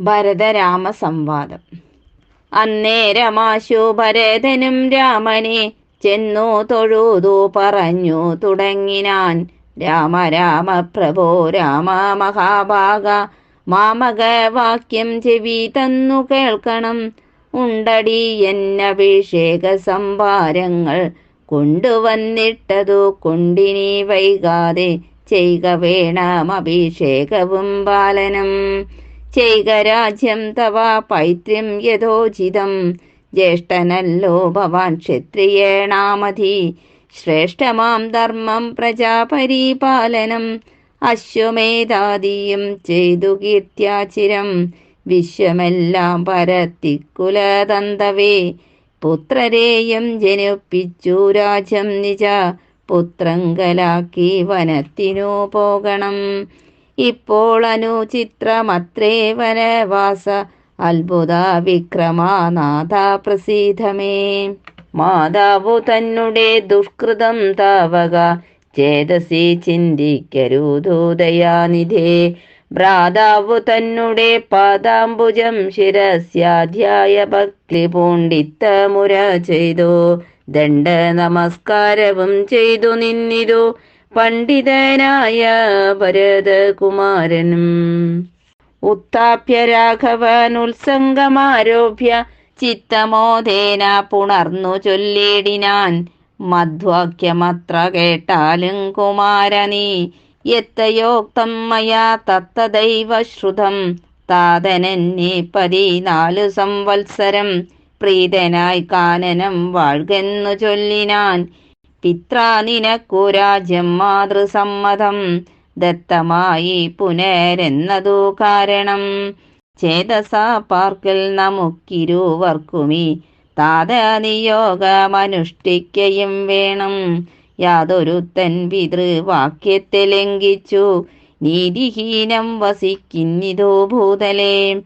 ഭരതരാമ സംവാദം അന്നേരമാശു ഭരതനും രാമനെ ചെന്നു തൊഴുതു പറഞ്ഞു തുടങ്ങിനാൻ. രാമ രാമ പ്രഭോ രാമ മഹാഭാഗ മാമക വാക്യം ചെവി തന്നു കേൾക്കണം. ഉണ്ടടി എന്നഭിഷേക സംഭാരങ്ങൾ കൊണ്ടുവന്നിട്ടതു കൊണ്ടിനി വൈകാതെ ചെയ്യുക വേണം അഭിഷേകവും ബാലനം. ചെയ്ക രാജ്യം തവ പൈത്രിം യഥോചിതം. ജ്യേഷ്ഠനല്ലോ ഭവാൻ ക്ഷത്രിയേണാമധി. ശ്രേഷ്ഠമാം ധർമ്മം പ്രജാപരിപാലനം. അശ്വമേധാദിയും ചെയ്തു കീർത്യാചിരം. വിശ്വമെല്ലാം പരത്തിക്കുലതന്തവേ. പുത്രരെയും ജനിപ്പിച്ചു രാജ്യം നിജ. പുത്രങ്കലാക്കി വനത്തിനു പോകണം. ഇപ്പോൾ അനുചിത്രമത്രേ വനവാസ അത്ഭുത വിക്രമാനാഥ പ്രസീതമേ. മാതാവു തന്നെ ദുഷ്കൃതം താവക. ചേതസി ചിന്തിക്കരുതോദയാനിധേ ഭ്രാതാവു തന്നെ പാദാംബുജം ശിരസ്യാധ്യായ ഭക്തി പൂണ്ടിത്തമുര ചെയ്തു. ദണ്ഡ നമസ്കാരവും ചെയ്തു നിന്നിരു പണ്ഡിതനായ ഭരതകുമാരനും. ഉത്താപ്യ രാഘവൻ ഉത്സംഗമാരോഭ്യ ചിത്തമോദേന പുണർന്നു ചൊല്ലിടിനാൻ മധ്വാക്യമത്ര കേട്ടാലും കുമാരനീ യത്തയോക്തം മയാ തത്തദൈവ ശ്രുതം. താതനെന്നെ പതിനാലു സംവത്സരം പ്രീതനായി കാനനം വാഴ്കെന്നു ചൊല്ലിനാൻ പിത്രാ നിനക്കു മാതൃസമ്മതം. ദത്തമായി പുനരെന്നതു കാരണം. ചേതസാ പാർക്കിൽ നമുക്കിരുവർക്കുമീ താത നിയോഗമനുഷ്ഠിക്കയും വേണം. യാതൊരുത്തൻ പിതൃവാക്യത്തെ ലംഘിച്ചു. നീതിഹീനം വസിക്കുന്നിതോ ഭൂതലേ.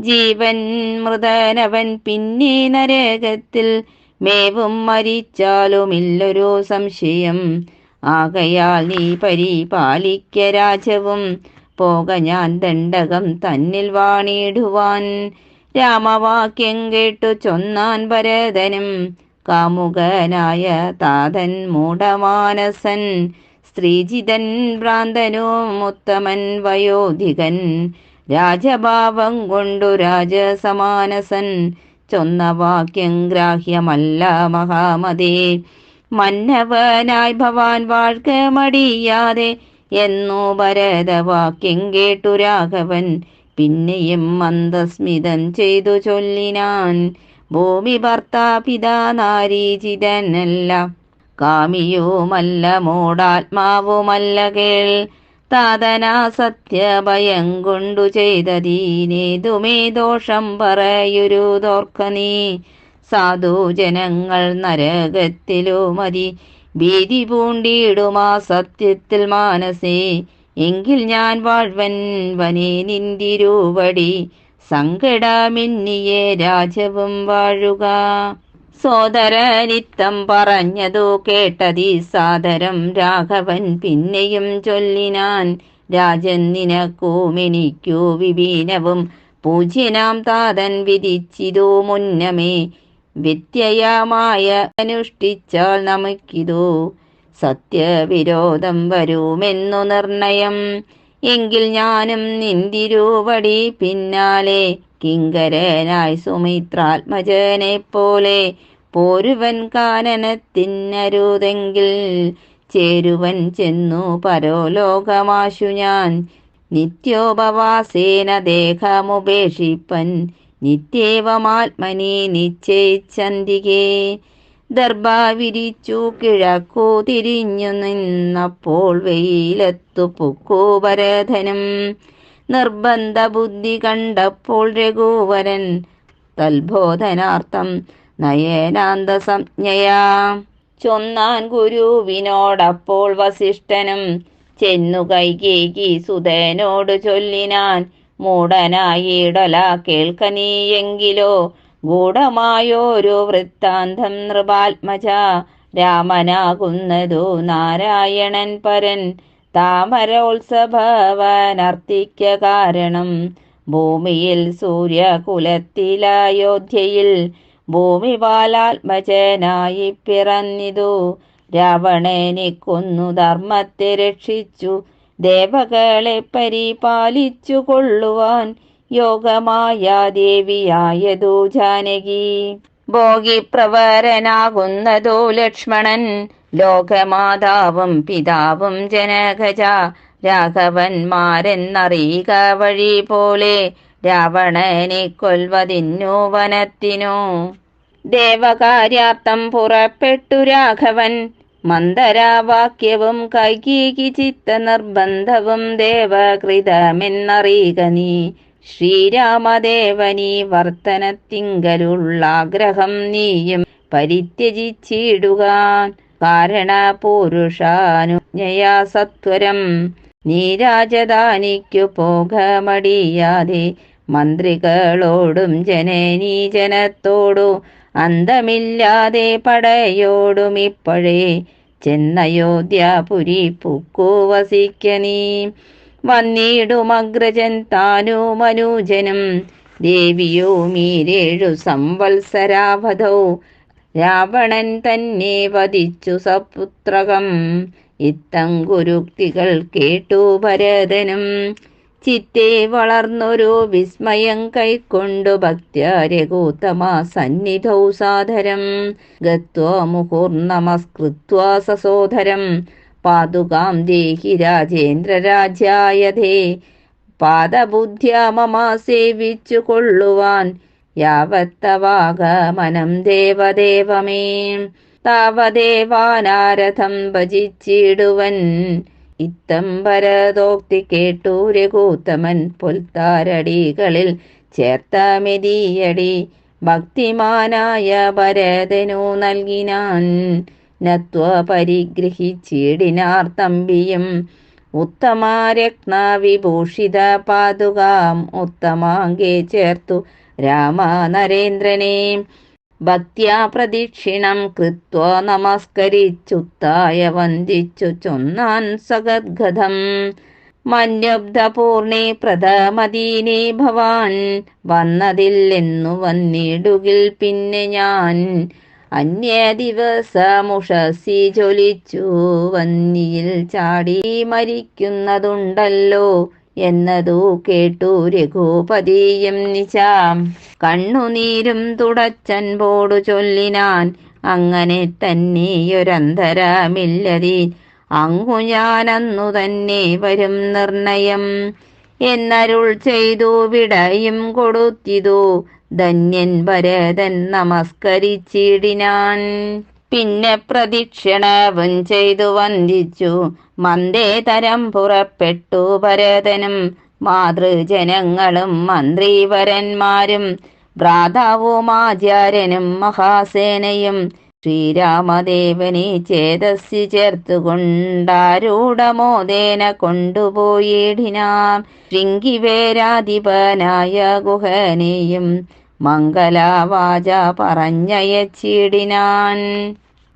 ജീവൻ മൃതനവൻ പിന്നെ നരകത്തിൽ മേവും മരിച്ചാലുമില്ലൊരു സംശയം. ആകയാൽ നീ പരിപാലിക്ക രാജവും. പോക ഞാൻ ദണ്ഡകം തന്നിൽ വാണിടുവാൻ. രാമവാക്യം കേട്ടു ചൊന്നാൻ ഭരതനും. കാമുകനായ താതൻ മൂഢമാനസൻ. സ്ത്രീജിതൻ ഭ്രാന്തനും ഉത്തമൻ വയോധികൻ. രാജഭാവം കൊണ്ടു രാജസമാനസൻ. ചൊന്ന വാക്യം ഗ്രാഹ്യമല്ല മഹാമതേ. മന്നവനായി ഭവാൻ വാഴ്ക മടിയാതെ എന്നു ഭരതവാക്യം കേട്ടു രാഘവൻ. പിന്നെയും മന്ദസ്മിതം ചെയ്തു ചൊല്ലിനാൻ. ഭൂമി ഭർത്താ പിതാ നാരീചിതനല്ല. കാമിയുമല്ല മൂടാത്മാവുമല്ല കേൾ. താതനാ സത്യഭയം കൊണ്ടു ചെയ്തതീനേതുമേ ദോഷം പറയൊരു തോർക്ക നീ സാധുജനങ്ങൾ നരകത്തിലോ മതി. ഭീതി പൂണ്ടിയിടുമാ സത്യത്തിൽ മാനസേ. എങ്കിൽ ഞാൻ വാഴ്വൻ വനേ നിന്തിരൂപടി സങ്കടമിന്നിയെ രാജവും വാഴുക. സോദരനിത്തം പറഞ്ഞതു കേട്ടതി സാദരം രാഘവൻ പിന്നെയും ചൊല്ലിനാൻ. രാജൻ നിനക്കും എനിക്കു വിപീനവും പൂജ്യനാം താതൻ വിധിച്ചിതു മുന്നമേ. വ്യത്യയമായ അനുഷ്ഠിച്ചാൽ നമുക്കിതു സത്യവിരോധം വരുമെന്നു നിർണയം. എങ്കിൽ ഞാനും നിന്തിരുവടി പിന്നാലെ കിങ്കരനായി സുമിത്രാത്മജനെ പോലെ പോരുവൻ കാനനത്തിനരുതെങ്കിൽ ചേരുവൻ ചെന്നു പരോലോകമാശു ഞാൻ. നിത്യോപവാസേന ദേഹമുപേക്ഷിപ്പൻ നിത്യേവമാത്മനി നിശ്ചയിച്ചന്തികേ. ദർഭ വിരിച്ചു കിഴക്കു തിരിഞ്ഞു നിന്നപ്പോൾ വെയിലത്തു പുക്കൂവരധനം നിർബന്ധ ബുദ്ധി കണ്ടപ്പോൾ രഘുവരൻ തൽബോധനാർത്ഥം നയനാന്ത സംജ്ഞയാ ചൊന്നാൻ ഗുരുവിനോടപ്പോൾ വസിഷ്ഠനും ചെന്നു കൈകേകി സുതനോട് ചൊല്ലിനാൻ മൂടനായിടല കേൾക്കനീയെങ്കിലോ ഗൂഢമായോരു വൃത്താന്തം നൃപാത്മജ രാമനാകുന്നതു നാരായണൻ പരൻ താമരോത്സഭവനർത്തിക്ക കാരണം ഭൂമിയിൽ സൂര്യകുലത്തിലയോധ്യയിൽ ഭൂമിപാലാത്മജനായി പിറന്നിതു. രാവണനെ കൊന്നു ധർമ്മത്തെ രക്ഷിച്ചു. ദേവകളെ പരിപാലിച്ചു കൊള്ളുവാൻ യോഗമായ ദേവിയായതു ജാനകി. ഭോഗിപ്രവരനാകുന്നതോ ലക്ഷ്മണൻ ലോകമാതാവും പിതാവും ജനകജ. രാഘവന്മാരെന്നറിയുക വഴി പോലെ രാവണനെ കൊൽവതിന്നു വനത്തിനു. ദേവകാര്യാർത്ഥം പുറപ്പെട്ടു രാഘവൻ. മന്ദരാവാക്യവും കൈകീകി ചിത്ത നിർബന്ധവും ദേവകൃതമെന്നറിയുക നീ. ശ്രീരാമദേവനീ വർത്തനത്തിങ്കലുള്ളാഗ്രഹം നീയും പരിത്യജിച്ചിടുക. കാരണ പുരുഷാനുജ്ഞയാ സത്വരം. നീ പോകമടിയാതെ മന്ത്രികളോടും ജനനീ ജനത്തോടും അന്തമില്ലാതെ പടയോടും ഇപ്പോഴേ ചെന്നയോധ്യാപുരി പുക്കു വസിക്ക വസിക്കനീ വന്നിടുമഗ്രജൻ താനു മനുജനും ദേവിയോ മീരേഴു സംവത്സരാവധൗ. രാവണൻ തന്നെ വധിച്ചു സപുത്രകം. ഇത്തം ഗുരുക്തികൾ കേട്ടു ഭരതനും ചിത്തെ വളർന്നൊരു വിസ്മയം കൈക്കൊണ്ടു ഭക്തരകൂത്തമാ സന്നിധൗ സാധരം. ഗത്വാ മുഹുർനമസ്കൃത്വാ സസോധരം പാതുകാം ദേഹി രാജേന്ദ്രരാജ്യായതേ പാദബുദ്ധ്യ മമ സേവിച്ചു കൊള്ളുവാൻ യാവത്തവാഗമനം ദേവദേവമേ. താവദേവാനാരഥം ഭജിച്ചിടുവൻ ഇത്തം ഭരതോക്തി കേട്ടു രഘൂത്തമൻ പൊൽത്താരടികളിൽ. ചേർത്ത മെതിയടി ഭക്തിമാനായ ഭരതനു നൽകിനാൻ. നത്വ പരിഗ്രഹിച്ചിടിനാർ തമ്പിയും ഉത്തമാരത്നവിഭൂഷിത പാതുകാം. ഉത്തമാങ്കെ ചേർത്തു രാമ നരേന്ദ്രനെ ഭക്ത്യാ പ്രദക്ഷിണം കൃത്വ നമസ്കരിച്ചുത്തായ വന്ദിച്ചു ചൊന്നാൻ സഗദ്ഗതം മന്യബ്ധപൂർണേ പ്രഥമദീനേ ഭവാൻ വന്നതില്ലെന്നു വന്നിടുകിൽ പിന്നെ ഞാൻ. അന്യ ദിവസമുഷസി ജ്വലിച്ചു വന്നിയിൽ ചാടി മരിക്കുന്നതുണ്ടല്ലോ എന്നതു കേട്ടു രഘുപതിയും നിശാം. കണ്ണുനീരും തുടച്ചൻപോടു ചൊല്ലിനാൻ അങ്ങനെ തന്നെയൊരന്തരമില്ലതി അങ്ങു ഞാനന്നു തന്നെ വരും നിർണയം. എന്നരുൾ ചെയ്തു വിടയും കൊടുത്തിതു. ധന്യൻ ഭരതൻ നമസ്കരിച്ചിടിനാൻ. പിന്നെ പ്രദക്ഷിണവും ചെയ്തു വന്ദിച്ചു. മന്ദേ തരം പുറപ്പെട്ടു ഭരതനും മാതൃജനങ്ങളും മന്ത്രിവരന്മാരും ഭ്രാതാവുമാചാര്യനും മഹാസേനയും ശ്രീരാമദേവനെ ചേതസ്സി ചേർത്തുകൊണ്ടാരൂഢമോദേന കൊണ്ടുപോയിടിനാം. ശൃംഗിവേരാധിപനായ ഗുഹനെയും മംഗലാവാച പറഞ്ഞയച്ചിടിനാൻ.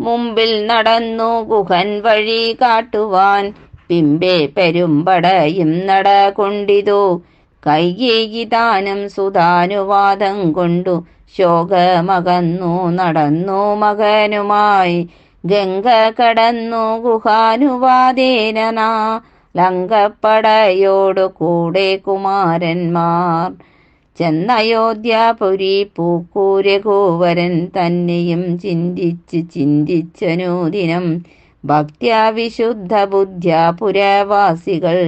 മുമ്പിൽ നടന്നു ഗുഹൻ വഴി കാട്ടുവാൻ പിമ്പെ പെരുമ്പടയും നടകൊണ്ടിതു. കൈകേകി താനും സുതാനുവാദം കൊണ്ടു ശോകമകന്നു നടന്നു മകനുമായി. ഗംഗ കടന്നു ഗുഹാനുവാദേന ലങ്കപ്പടയോടു കൂടെ കുമാരന്മാർ. ചെന്നയോധ്യാപുരി പൂക്കൂരകൂവരൻ തന്നെയും ചിന്തിച്ച് ചിന്തിച്ചനൂദിനം ഭക്ത്യാവിശുദ്ധ ബുദ്ധ്യ പുരവാസികൾ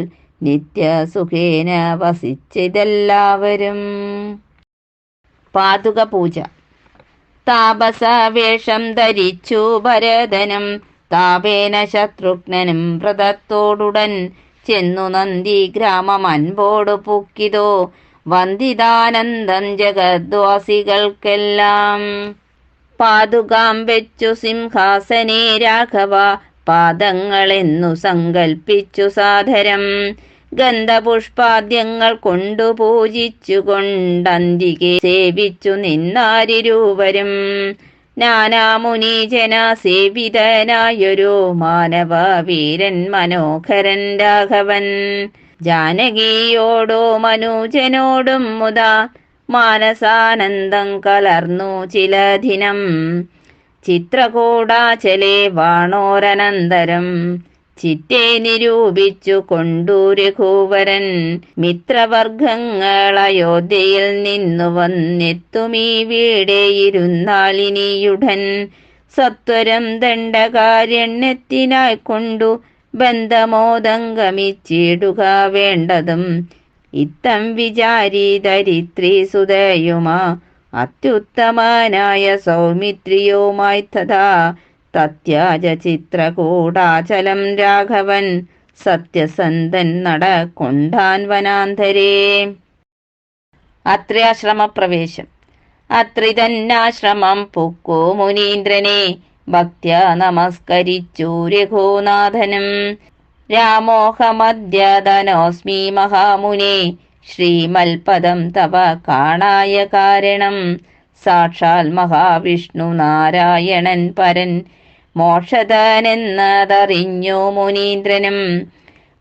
നിത്യസുഖേന വസിച്ചിതെല്ലാവരും. പാതുക പൂജ താപസവേഷം ധരിച്ചു ഭരതനും താപേന ശത്രുഘ്നനും വ്രതത്തോടുടൻ ചെന്നു നന്ദി ഗ്രാമം അൻപോടു പൂക്കിതോ വന്ദിതാനന്ദം ജഗദ്വാസികൾക്കെല്ലാം. പാതുകാം വെച്ചു സിംഹാസനേ രാഘവ പാദങ്ങളെന്നു സങ്കൽപ്പിച്ചു സാദരം ഗന്ധപുഷ്പാദ്യങ്ങൾ കൊണ്ടു പൂജിച്ചു കൊണ്ടന്തികെ സേവിച്ചു നിന്നാരിരൂപരും നാനാമുനീജന സേവിതനായൊരു മാനവ വീരൻ മനോഹരൻ രാഘവൻ. ജാനകിയോടോ മനുജനോടും മുതാ മാനസാനന്ദം കലർന്നു ചില ദിനം ചിത്രകൂടാചലേ വാണോരനന്തരം. ചിറ്റെ നിരൂപിച്ചു കൊണ്ടു രഘുവരൻ. മിത്രവർഗങ്ങൾ അയോധ്യയിൽ നിന്നു വന്നെത്തുമീ വീടെയിരുന്നാളിനിയുടൻ. സത്വരം ദണ്ഡകാര്യണ്യത്തിനായി കൊണ്ടു ബന്ധമോദംഗമിച്ചിടുക വേണ്ടതും. ഇത്തം വിചാരി ധരിത്രി സുതയുമാ അത്യുത്തമനായ സൗമിത്രിയുമായി തഥാ തത്യാജ ചിത്രകൂടാചലം രാഘവൻ സത്യസന്ധൻ നടക്കൊണ്ടാൻ വനാന്തരേ അത്രയാശ്രമപ്രവേശം. അത്രിതന്നാശ്രമം പുക്കു മുനീന്ദ്രനെ. ഭക്ത്യ നമസ്കരിച്ചു രഘുനാഥനും. രാമോഹമദ്യതനോസ്മി മഹാമുനെ. ശ്രീമൽപദം തവ കാണായ കാരണം സാക്ഷാൽ മഹാവിഷ്ണു നാരായണൻ പരൻ മോക്ഷതനെന്നതറിഞ്ഞു മുനീന്ദ്രനും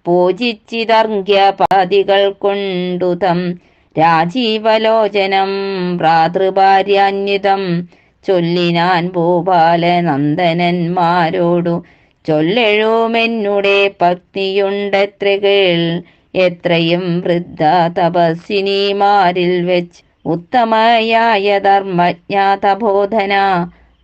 പൂജിച്ചിതർഘ്യപാദികൾ കൊണ്ടുതം രാജീവലോചനം ഭ്രാതൃഭാര്യാന്യുതം ചൊല്ലിനാൻ ഭൂപാലനന്ദനന്മാരോടു ചൊല്ലെഴുമെന്നുടെ പത്നിയുണ്ടത്രകൾ എത്രയും വൃദ്ധ തപസ്വിനിമാരിൽ വെച്ച് ഉത്തമയായ ധർമ്മജ്ഞാതബോധന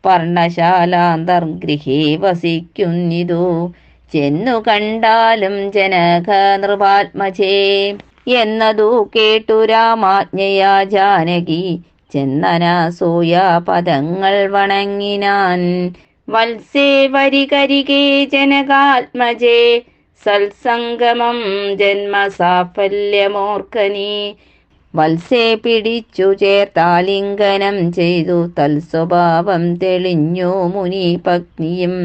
പർണശാലാന്തർഗൃഹേ വസിക്കുന്നിതു. ചെന്നു കണ്ടാലും ജനക നൃപാത്മജേ. എന്നതു കേട്ടു രാമാജ്ഞയാ ജാനകി. ചെന്നനസൂയ പദങ്ങൾ വണങ്ങിനാൻ. വത്സേ വരികരികേ ജനകാത്മജേ. സത്സംഗമം ജന്മസാഫല്യമോർക്കനീ. വത്സേ പിടിച്ചു ചേർത്താലിംഗനം ചെയ്തു തൽസ്വഭാവം തെളിഞ്ഞു മുനി പത്നിയും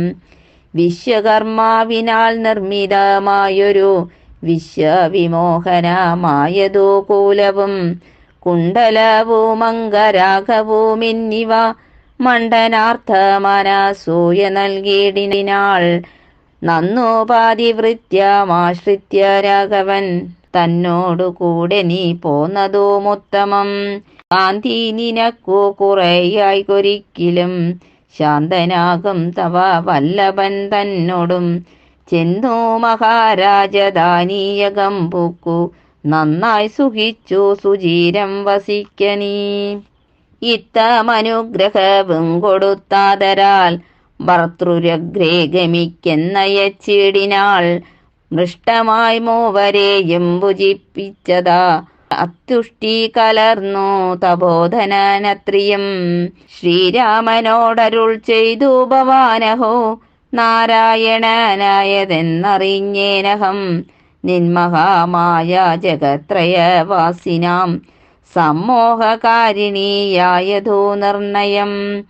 വിശ്വകർമാവിനാൽ നിർമ്മിതമായൊരു വിശ്വവിമോഹനമായതു കൂലവും. കുണ്ടലവും മണ്ഡനാർത്ഥ മണ്ഡനാർത്ഥമനസൂയ നൽകിയിടിനാൾ നന്നോപാതിവൃത്യമാശ്രിത്യ രാഘവൻ തന്നോടു കൂടെ നീ പോന്നതുമുത്തമം കാന്തി നിനക്കു കുറേയായി കൊരിക്കിലും ശാന്തനാകും തവ വല്ലഭൻ തന്നോടും. ചെന്നു മഹാരാജധാനീയകം പൂക്കു നന്നായി സുഖിച്ചു സുചീരം വസിക്കനീ ഇത്തമനുഗ്രഹവും കൊടുത്താതരാൽ ഭർത്തൃരഗ്രേ ഗമിക്കെന്നയച്ചിടിനാൾ മൃഷ്ടമായി മൂവരെയും ഭുജിപ്പിച്ചതാ അത്യുഷ്ടി കലർന്നു തബോധനനത്രിയും ശ്രീരാമനോടരുൾ ചെയ്തു ഭവാനഹോ. നാരായണനായതെന്നറിഞ്ഞേനഹം. നിന്മഹാമായ ജഗത്രയവാസിനാം. സമ്മോഹകാരിണിയായതോ നിർണയം.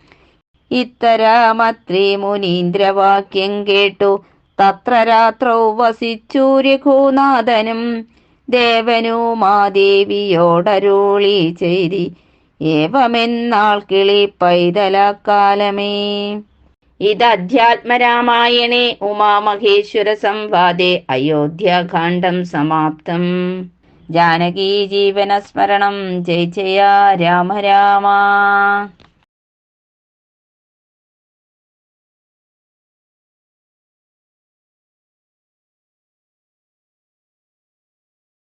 ഇത്തരമത്രി മുനീന്ദ്രവാക്യം കേട്ടു. തത്ര രാത്രൗ വസിച്ചു രഘുനാഥനും ദേവനുമാദേവിയോടരുളി ചെയ്തി. ഏവമെന്നാൾ കിളി പൈതലക്കാലമേ. ഇത് അധ്യാത്മരാമായണേ ഉമാമഹേശ്വര സംവാദേ അയോധ്യകാണ്ഡം സമാപ്തം. ജാനകീ ജീവനസ്മരണം ജയ ജയ രാമ രാമ.